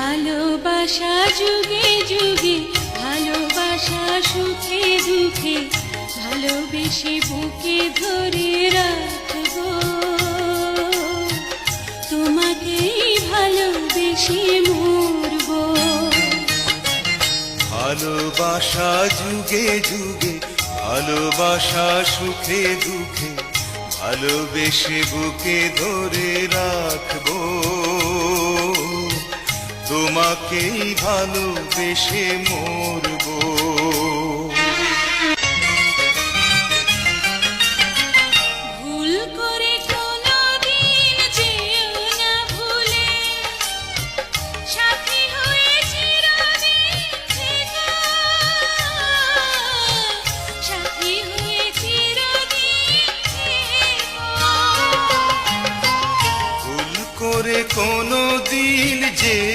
ভালোবাসা যুগে যুগে, ভালোবাসা সুখে দুঃখে, ভালোবেসে বুকে ধরে রাখব। তোমাকেই ভালোবেসে মরবো। ভালোবাসা যুগে যুগে, ভালোবাসা সুখে দুঃখে, ভালোবেসে বুকে ধরে রাখব। চিরদিন থেকো। ভুল করে কোনো দিন যে